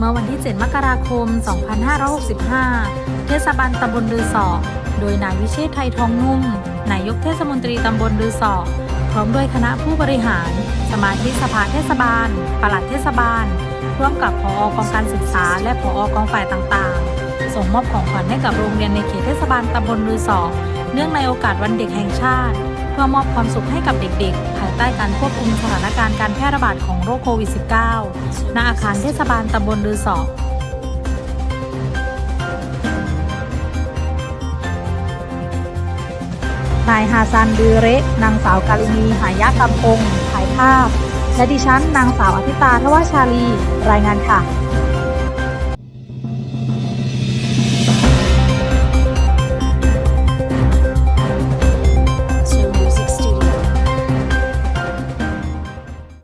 17มกราคม 2565 เทศบาลตำบลรือสอโดยนายวิเชษไทยทองนุ่ม นายกเทศมนตรีตำบลรือสอพร้อมด้วยคณะผู้บริหาร สมาชิกสภาเทศบาล ปลัดเทศบาล ร่วมกับผออกองการศึกษา และผอกองฝ่ายต่างๆ ส่งมอบของขวัญให้กับโรงเรียนในเขตเทศบาลตำบลรือสอเนื่องในโอกาสวันเด็กแห่งชาติ พื่อมอบความสุขให้กับเด็กๆ ภายใต้การควบคุมสถานการณ์การแพร่ระบาดของโรคโควิด -19 ณอาคารเทศบาลตำบลรือสอนายฮาซันดือเระนางสาวกาลินีหายะกำพงถ่ายภาพ และดิฉันนางสาวอภิตาทวชาลี รายงานค่ะ